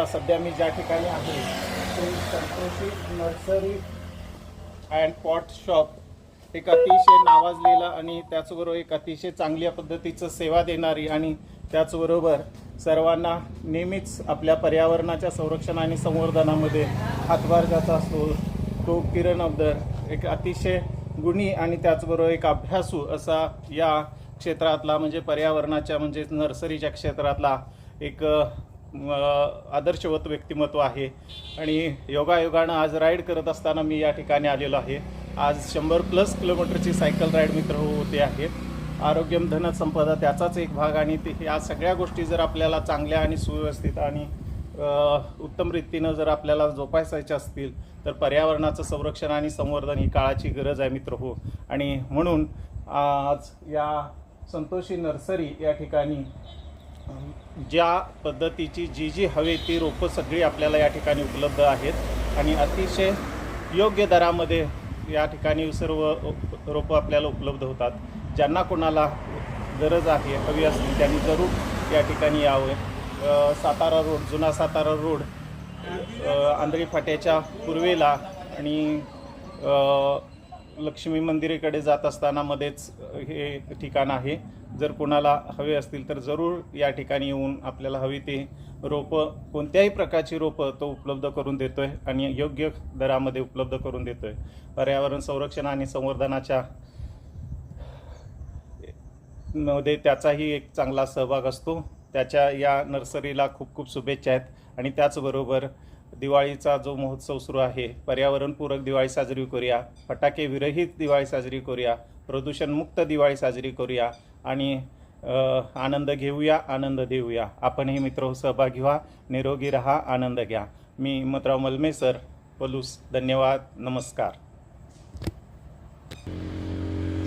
आता सध्या मी ज्या ठिकाणी आहे ते Santoshi nursery and pot shop. एक अतिशय नावाजलेलं आणि त्याचबरोबर एक अतिशय चांगल्या पद्धतीचं सेवा देणारी आणि त्याचबरोबर सर्वांना नेहमीच आपल्या पर्यावरणाच्या संरक्षण आणि संवर्धनामध्ये हातभार ज्याचा असतो तो किरण अब्दर. एक अतिशय गुणी आणि त्याचबरोबर एक अभ्यासू असा या क्षेत्रातला म्हणजे पर्यावरणाच्या म्हणजे नर्सरीच्या क्षेत्रातला एक आदर्शवत व्यक्तिमत्व आहे. आणि योगायोगानं आज राईड करत असताना मी या ठिकाणी आलेलो आहे. आज शंभर प्लस किलोमीटरची सायकल राईड मित्र होते आहेत आरोग्यम धन संपदा त्याचाच एक भाग आणि ते या सगळ्या गोष्टी जर आपल्याला चांगल्या आणि सुव्यवस्थित आणि उत्तम रीतीनं जर आपल्याला जोपासायच्या असतील तर पर्यावरणाचं संरक्षण आणि संवर्धन ही काळाची गरज आहे मित्र हो. आणि म्हणून आज या संतोषी नर्सरी या ठिकाणी ज्या पद्धतीची जी जी हवे ती रोपं सगळी आपल्याला या ठिकाणी उपलब्ध आहेत. आणि अतिशय योग्य दरामध्ये या ठिकाणी सर्व रोपं आपल्याला उपलब्ध होतात. ज्यांना कोणाला गरज आहे हवी असतील त्यांनी जरूर या ठिकाणी यावे. सातारा रोड जुना सातारा रोड आंधळी फाट्याच्या पूर्वेला आणि लक्ष्मी मंदिरेकडे जात असताना मध्येच हे ठिकाण आहे. जर कोणाला हवे असतील तर जरूर या ठिकाणी येऊन आपल्याला हवी ते रोपं कोणत्याही प्रकारची रोपं तो उपलब्ध करून देतो आहे आणि योग्य दरामध्ये उपलब्ध करून देतो आहे पर्यावरण संरक्षण आणि संवर्धनाच्या मध्ये त्याचाही एक चांगला सहभाग असतो. त्याच्या या नर्सरीला खूप खूप शुभेच्छा आहेत आणि त्याचबरोबर दिवाळीचा जो महोत्सव सुरू आहे पर्यावरणपूरक दिवाळी साजरी करूया फटाके विरहित दिवाळी साजरी करूया प्रदूषणमुक्त दिवाळी साजरी करूया आणि आनंद घेऊया आनंद देऊया. आपणही मित्र हो, सहभागी व्हा निरोगी रहा आनंद घ्या. मी हिमतराव मलमेसर पलूस धन्यवाद. नमस्कार.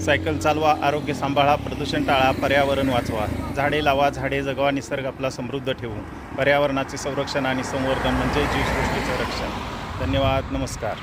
सायकल चालवा आरोग्य सांभाळा प्रदूषण टाळा पर्यावरण वाचवा. झाडे लावा झाडे जगवा निसर्ग आपला समृद्ध ठेवू. पर्यावरणाचे संरक्षण आणि संवर्धन म्हणजे जीवसृष्टीचं रक्षण. धन्यवाद नमस्कार.